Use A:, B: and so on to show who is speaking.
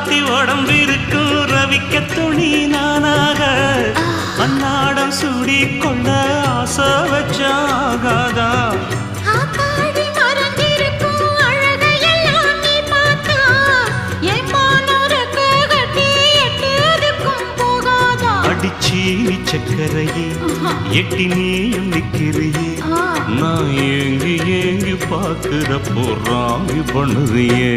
A: ராசாத்தி உடம்பிருக்கும் ரவிக்க துணி நானாக. அன்னாடம் சூடி கொள்ள ஆசை வச்சாகாதா. அடிச்சி சக்கரையே எட்டி நீயும் நிக்கிறியே. நான் ஏங்கி ஏங்கி பார்க்கிற போறாங்க பண்ணுறியே.